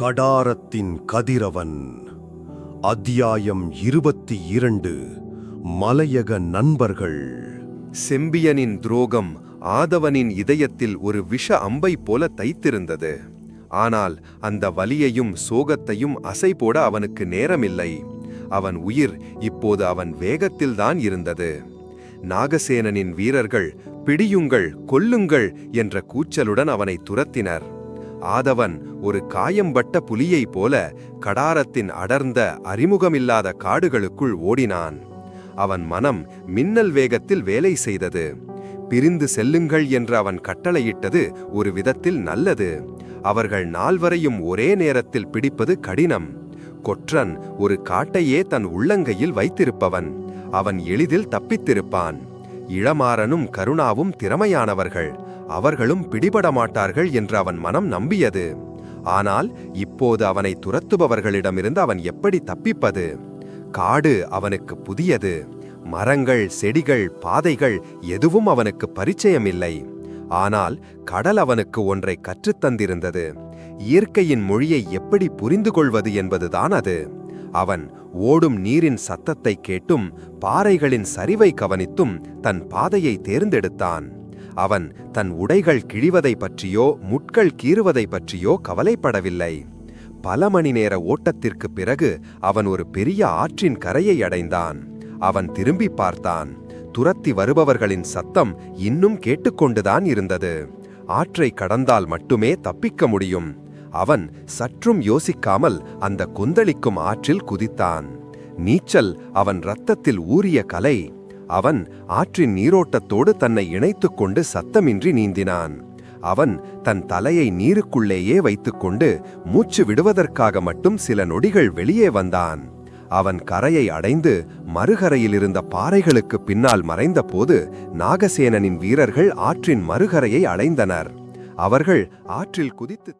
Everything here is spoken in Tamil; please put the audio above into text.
கடாரத்தின் கதிரவன். அத்தியாயம் இருபத்தி இரண்டு. மலையக நண்பர்கள். செம்பியனின் துரோகம் ஆதவனின் இதயத்தில் ஒரு விஷ அம்பை போல தைத்திருந்தது. ஆனால் அந்த வலியையும் சோகத்தையும் அசை போட அவனுக்கு நேரமில்லை. அவன் உயிர் இப்போது அவன் வேகத்தில்தான் இருந்தது. நாகசேனனின் வீரர்கள் பிடியுங்கள் கொல்லுங்கள் என்ற கூச்சலுடன் அவனை துரத்தினர். ஆதவன் ஒரு காயம்பட்ட புலியைப் போல கடாரத்தின் அடர்ந்த அறிமுகமில்லாத காடுகளுக்குள் ஓடினான். அவன் மனம் மின்னல் வேகத்தில் வேலை செய்தது. பிரிந்து செல்லுங்கள் என்று அவன் கட்டளையிட்டது ஒரு விதத்தில் நல்லது. அவர்கள் நால்வரையும் ஒரே நேரத்தில் பிடிப்பது கடினம். கொற்றன் ஒரு காட்டையே தன் உள்ளங்கையில் வைத்திருப்பவன். அவன் எளிதில் தப்பித்திருப்பான். இளமாறனும் கருணாவும் திறமையானவர்கள். அவர்களும் பிடிபட மாட்டார்கள் என்று அவன் மனம் நம்பியது. ஆனால் இப்போது அவனை துரத்துபவர்களிடமிருந்து அவன் எப்படி தப்பிப்பது? காடு அவனுக்கு புதியது. மரங்கள் செடிகள் பாதைகள் எதுவும் அவனுக்கு பரிச்சயமில்லை. ஆனால் கடல் அவனுக்கு ஒன்றை கற்றுத்தந்திருந்தது. இயற்கையின் மொழியை எப்படி புரிந்து கொள்வது என்பதுதான் அது. அவன் ஓடும் நீரின் சத்தத்தை கேட்டும் பாறைகளின் சரிவை கவனித்தும் தன் பாதையை தேர்ந்தெடுத்தான். அவன் தன் உடைகள் கிழிவதை பற்றியோ முட்கள் கீறுவதை பற்றியோ கவலைப்படவில்லை. பல மணி நேர ஓட்டத்திற்குப் பிறகு அவன் ஒரு பெரிய ஆற்றின் கரையை அடைந்தான். அவன் திரும்பி பார்த்தான். துரத்தி வருபவர்களின் சத்தம் இன்னும் கேட்டுக்கொண்டுதான் இருந்தது. ஆற்றை கடந்தால் மட்டுமே தப்பிக்க முடியும். அவன் சற்றும் யோசிக்காமல் அந்த கொந்தளிக்கும் ஆற்றில் குதித்தான். நீச்சல் அவன் இரத்தத்தில் ஊறிய கலை. அவன் ஆற்றின் நீரோட்டத்தோடு தன்னை இணைத்துக் கொண்டு சத்தமின்றி நீந்தினான். அவன் தன் தலையை நீருக்குள்ளேயே வைத்துக்கொண்டு மூச்சு விடுவதற்காக மட்டும் சில நொடிகள் வெளியே வந்தான். அவன் கரையை அடைந்து மறுகரையில் இருந்த பாறைகளுக்கு பின்னால் மறைந்தபோது நாகசேனனின் வீரர்கள் ஆற்றின் மறுகரையை அடைந்தனர். அவர்கள் ஆற்றில் குதித்து